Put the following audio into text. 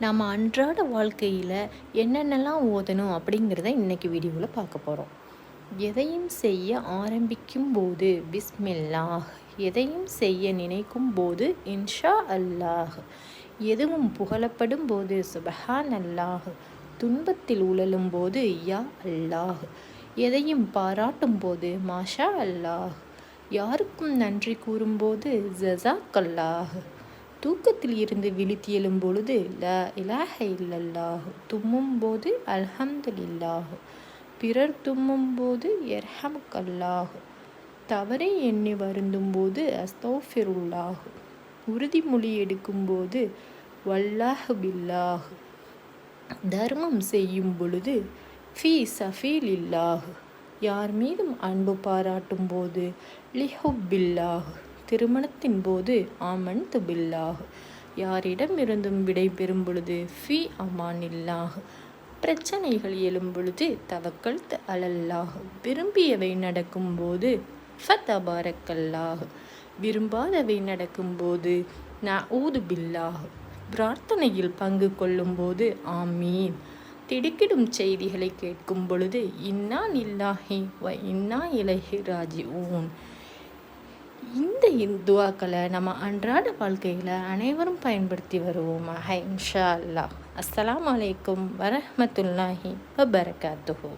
நம்ம அன்றாட வாழ்க்கையில் என்னென்னலாம் ஓதணும் அப்படிங்கிறத இன்றைக்கி வீடியோவில் பார்க்க போகிறோம் எதையும் செய்ய ஆரம்பிக்கும் போது பிஸ்மில்லாஹ் எதையும் செய்ய நினைக்கும் போது இன்ஷா அல்லாஹ் எதுவும் புகழப்படும் போது சுபஹான் அல்லாஹ் துன்பத்தில் உழலும் போது யா அல்லாஹ் எதையும் பாராட்டும் போது மாஷா அல்லாஹ் யாருக்கும் நன்றி கூறும்போது ஜசாக் அல்லாஹ் தூக்கத்தில் இருந்து விழித்து எழும் பொழுது ல இலாஹ இல்லல்லாஹு தும்மும் போது அல்ஹம்துலில்லாஹ் பிறர் தும்மும் போது எர்ஹமுக் தவறை எண்ணி வருந்தும் போது அஸ்தோஃபிருல்லாஹ் உறுதிமொழி எடுக்கும்போது வல்லாஹ் பில்லாஹ் தர்மம் செய்யும் பொழுது ஃபீ சஃபீல் இல்லாஹு யார் மீதும் அன்பு பாராட்டும் போது லிஹுபில்லாஹ் திருமணத்தின் போது ஆமன் துபில்லாஹ். யாரிடமிருந்தும் விடை பெறும் பொழுது ஃபி அமானில்லாஹ். பிரச்சனைகள் எழும்பொழுது தவக்கல் அலல்லாஹ். விரும்பியவை நடக்கும்போது ஃபத்தபாரக்கல்லாஹ் விரும்பாதவை நடக்கும்போது ந ஊது பில்லாஹ். பிரார்த்தனையில் பங்கு கொள்ளும்போது ஆமீன். திடுக்கிடும் செய்திகளை கேட்கும் பொழுது இன்னா நில்லாஹி வ இன்னா இலஹி ராஜி ஊன் இந்த துவாக்களை நம்ம அன்றாட வாழ்க்கையில் அனைவரும் பயன்படுத்தி வருவோம் ஹை இன்ஷா அல்லா அஸ்லாம் வலைக்கம் வரமத்துல்லாஹி வபரகாத்துஹூ.